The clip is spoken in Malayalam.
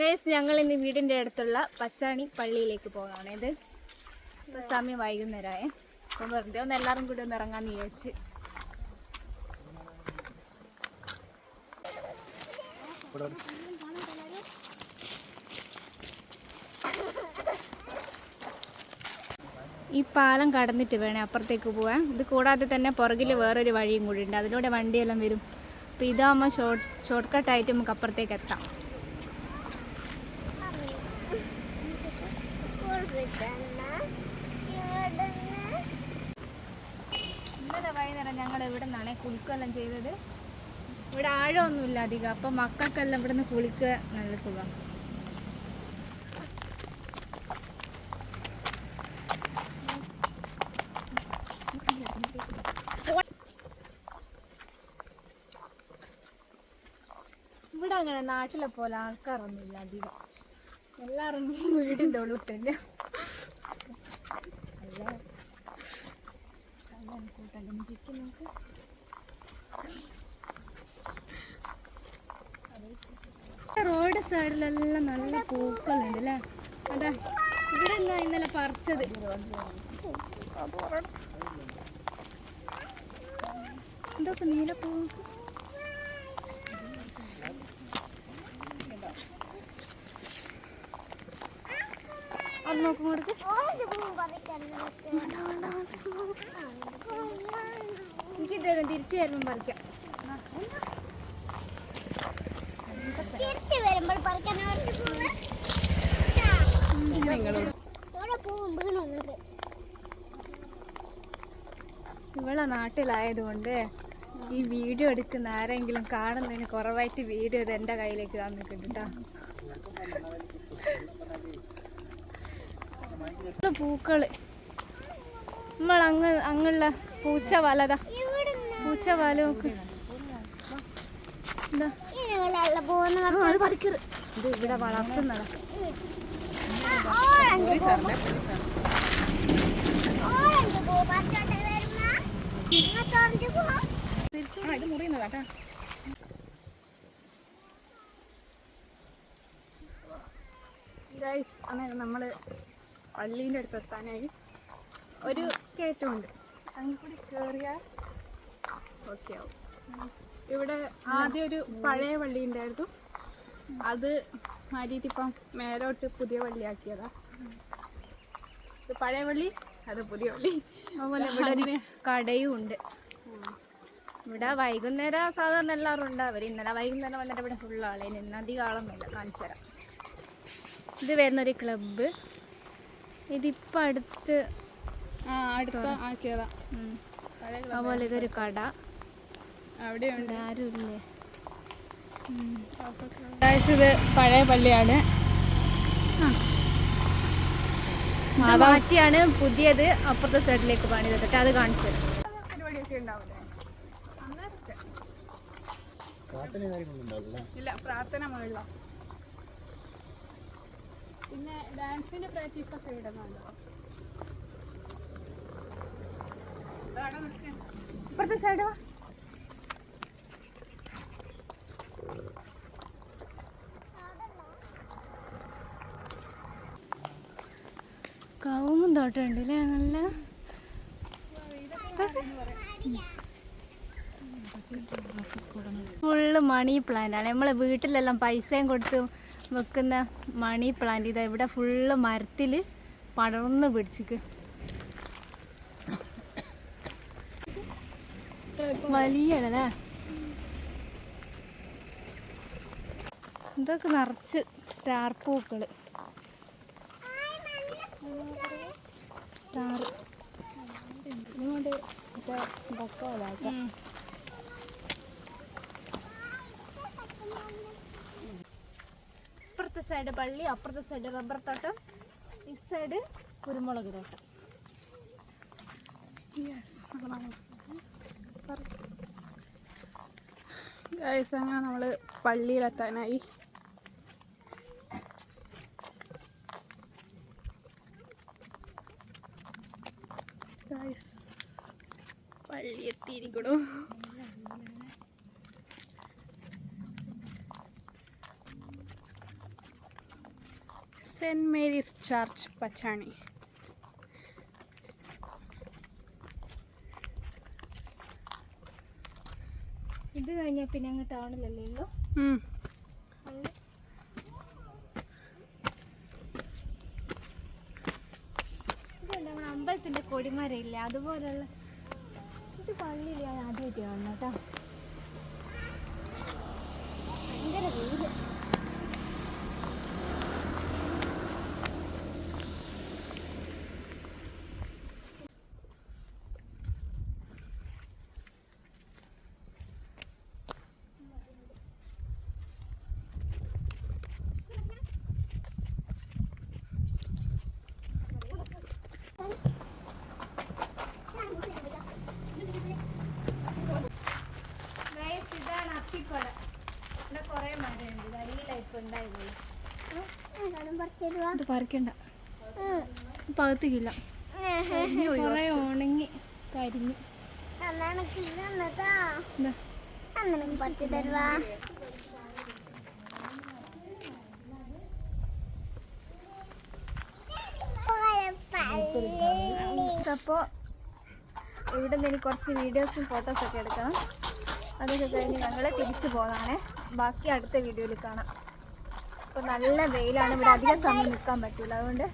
ഗൈസ് ഞങ്ങൾ ഇന്ന് വീടിന്റെ അടുത്തുള്ള പച്ചാണി പള്ളിയിലേക്ക് പോകാണ്. ഇത് സമയം വൈകുന്നേരമായേ അപ്പം വെറുതെ ഒന്ന് എല്ലാവരും കൂടി ഒന്ന് ഇറങ്ങാന്ന് വിചാരിച്ച്. ഈ പാലം കടന്നിട്ട് വേണേ അപ്പുറത്തേക്ക് പോവാൻ. ഇത് കൂടാതെ തന്നെ പുറകിൽ വേറൊരു വഴിയും കൂടി ഉണ്ട്. അതിലൂടെ വണ്ടിയെല്ലാം വരും. അപ്പോൾ ഇതാകുമ്പോൾ ഷോർട്ട് ഷോർട്ട് കട്ടായിട്ട് നമുക്ക് അപ്പുറത്തേക്ക് എത്താം. ഇന്നലെ വൈകുന്നേരം ഞങ്ങൾ ഇവിടെ നിന്നാണ് കുളിക്കെല്ലാം ചെയ്തത്. ഇവിടെ ആഴമൊന്നുമില്ല അധികം. അപ്പം മക്കൾക്കെല്ലാം ഇവിടെ നിന്ന് കുളിക്കുക നല്ല സുഖം. ഇവിടെ അങ്ങനെ നാട്ടിലെ പോലെ ആൾക്കാരൊന്നുമില്ല അധികം. എല്ലാവരും വീടിന്റെ ഉള്ളിൽ തന്നെ. റോഡ് സൈഡിലെല്ലാം നല്ല പൂക്കളുണ്ട് അല്ലേ? അതാ. ഇവിടെ എന്നാ ഇന്നലെ പറിച്ചത്? എന്തൊക്കെ നീലപ്പൂ അത് നോക്കും കൊടുക്ക് എനിക്ക് തരും തിരിച്ചു വരുമ്പോൾ പറിക്കാം. തിരിച്ചു വരുമ്പോൾ പറിക്കാൻ ഇവളെ നാട്ടിലായതുകൊണ്ട് ഈ വീഡിയോ എടുക്കുന്ന ആരെങ്കിലും കാണുന്നതിന് കുറവായിട്ട് വീഡിയോ ഇത് എന്റെ കയ്യിലേക്ക് തന്നിട്ടുണ്ട് കേട്ടോ പൂക്കൾ. നമ്മൾ അങ്ങ് അങ്ങുള്ള പൂച്ച വലതാ പൂച്ച വല നോക്ക്. ഇവിടെ വളർത്തുന്നതാ. ഇത് നമ്മൾ പള്ളീന്റെ അടുത്ത് എത്താനായി. ഒരു കയറ്റമുണ്ട്. അങ്ങ് കൂടി കയറിയാൽ ഓക്കെ ആവും ഇവിടെ ആദ്യം ഒരു പഴയ വള്ളി ഉണ്ടായിരുന്നു. അത് മാറ്റിയിട്ട് ഇപ്പം മേലോട്ട് പുതിയ പള്ളിയാക്കിയതാ. ഇത് പഴയ വള്ളി അത് പുതിയ വള്ളി അതുപോലെ ഇവിടെ ഒരു കടയും ഉണ്ട്. ഇവിടെ വൈകുന്നേരം സാധാരണ എല്ലാവരും ഉണ്ടാവും ഇന്നലെ വൈകുന്നേരം വന്നിട്ട് ഇവിടെ ഫുൾ ഇന്നധികം ആളൊന്നുമില്ല. കാണിച്ചു തരാം. ഇത് വരുന്നൊരു ക്ലബ്ബ് ഇതിപ്പോൾ അടുത്ത് ആ അടുത്ത ആക്കിയതാ. അതുപോലെ ഇതൊരു കട. ഗൈസ് ഇത് പഴയ പള്ളിയാണ്. മാറ്റിയാണ് പുതിയത്. അപ്പുറത്തെ സൈഡിലേക്ക് പണി കേട്ടോ അത് കാണിച്ചു ഇല്ല പ്രാർത്ഥന മുകളില പിന്നെ ഡാൻസിന്റെ പ്രാക്ടീസ് ഒക്കെ ഇടുന്നുണ്ടോ അപ്പുറത്തെ സൈഡ് വാ കവുങ്ങും തോട്ടം ഉണ്ട് അല്ലേ നല്ല ഫുള്ള് മണി പ്ലാന്റ് ആണ്. നമ്മളെ വീട്ടിലെല്ലാം പൈസയും കൊടുത്ത് വെക്കുന്ന മണി പ്ലാന്റ് ഇതാ ഇവിടെ ഫുള്ള് മരത്തിൽ പടർന്ന് പിടിച്ചിക്ക്. വലിയല്ലേ ഇതൊക്കെ നിറച്ച് സ്റ്റാർ പൂക്കൾ. സ്റ്റാർ ഇങ്ങോട്ട് മറ്റേ ബക്കോലാക്കാം ഇപ്പുറത്തെ സൈഡ് പള്ളി അപ്പുറത്തെ സൈഡ് റബ്ബർ തോട്ടം ഈ സൈഡ് കുരുമുളക് തോട്ടം. അങ്ങനെ നമ്മൾ പള്ളിയിലെത്താനായി. പള്ളി എത്തിയിരിക്കണു സെന്റ് മേരീസ് ചർച്ച് പച്ചാണി. ഇത് കഴിഞ്ഞാൽ പിന്നെ അങ്ങ് ടൗണിലല്ലേ ഉള്ളൂ? നമ്മുടെ അമ്പലത്തിന്റെ കൊടിമരയില്ലേ? അതുപോലുള്ള ഇത് പള്ളിയില്ല ഞാൻ ആദ്യമായിട്ട് കാണുന്നു കേട്ടോ. ഭയങ്കര വെയിൽ ഇത് പറിക്കണ്ട. പകത്തിക്കില്ല കുറേ ഉണങ്ങി കരിഞ്ഞു. പറിച്ചു തരുവാ. അപ്പോൾ ഇവിടെ നിന്ന് കുറച്ച് വീഡിയോസും ഫോട്ടോസൊക്കെ എടുക്കണം. അതൊക്കെ കഴിഞ്ഞ് ഞങ്ങൾ തിരിച്ചു പോകുന്നതാണേ ബാക്കി അടുത്ത വീഡിയോയിൽ കാണാം. അപ്പോൾ നല്ല വെയിലാണ്. ഇവിടെ അധികം സമയം നിൽക്കാൻ പറ്റില്ല അതുകൊണ്ട്